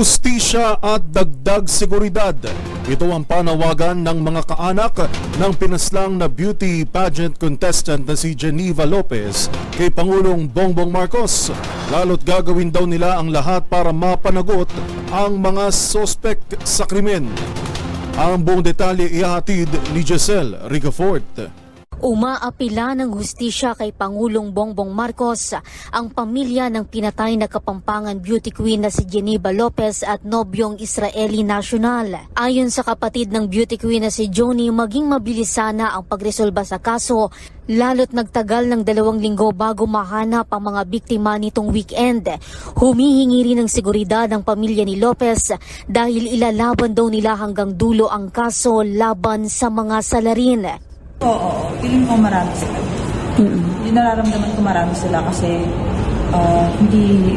Hustisya at dagdag seguridad. Ito ang panawagan ng mga kaanak ng pinaslang na beauty pageant contestant na si Geneva Lopez kay Pangulong Bongbong Marcos. Lalo't gagawin daw nila ang lahat para mapanagot ang mga sospek sa krimen. Ang buong detalye ihahatid ni Giselle Ricafort. Umaapila ng hustisya kay Pangulong Bongbong Marcos ang pamilya ng pinatay na kapampangan beauty queen na si Geneva Lopez at nobyong Israeli national. Ayon sa kapatid ng beauty queen na si Joni, maging mabilis sana ang pagresolba sa kaso lalo't nagtagal ng dalawang linggo bago mahanap ang mga biktima nitong weekend. Humihingi rin ng seguridad ang pamilya ni Lopez dahil ilalaban daw nila hanggang dulo ang kaso laban sa mga salarin. Oo. Feeling ko marami sila. Yung nararamdaman ko marami sila kasi ah, hindi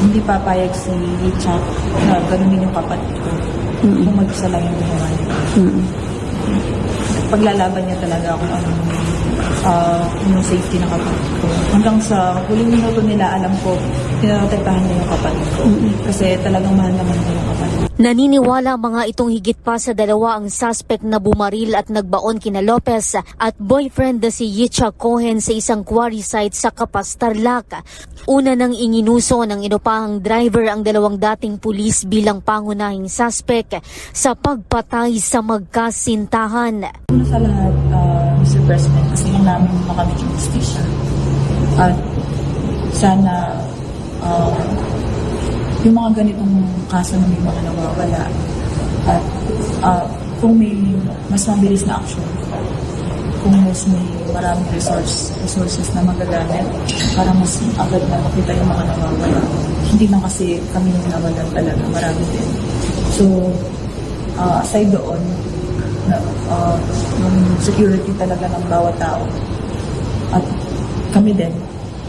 hindi papayag si Richard na ganunin yung kapatid ko kung mag-isa lang yung ginawa niya. Paglalaban niya talaga kung ano ah, yung safety ng kapatid ko. Hanggang sa huling minuto nila, alam ko, pinaprotektahan niya yung kapatid ko. Kasi talagang mahal naman niya yung kapatid ko. Naniniwala mga itong higit pa sa dalawa ang suspect na bumaril at nagbaon kina Lopez at boyfriend na si Yicha Cohen sa isang quarry site sa Kapas, Tarlac. Una nang inginuso ng inupahang driver ang dalawang dating pulis bilang pangunahing suspect sa pagpatay sa magkasintahan. Una sa lahat, uh, President, gusto lang namin makamit yung justisya. At sana uh, yung mga ganitong kaso na may mga nawawala at uh, kung may mas mabilis na action, kung mas may maraming resource, resources na magagamit para mas agad na makita yung mga nawawala. Hindi lang kasi kami yung nawalan talaga, marami din. So, uh, aside doon, uh, yung security talaga ng bawat tao. At kami din,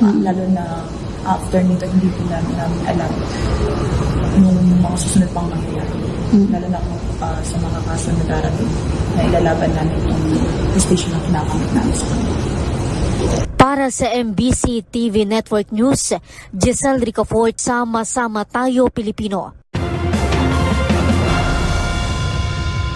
uh, lalo na after nito, hindi po namin, namin alam yung mga susunod pang mangyayari. Lalo na kung uh, sa mga kaso na darating na ilalaban namin yung prestige na kinakamit namin sa kanila. Para sa MBC TV Network News, Giselle Ricafort, Sama-sama Tayo Pilipino.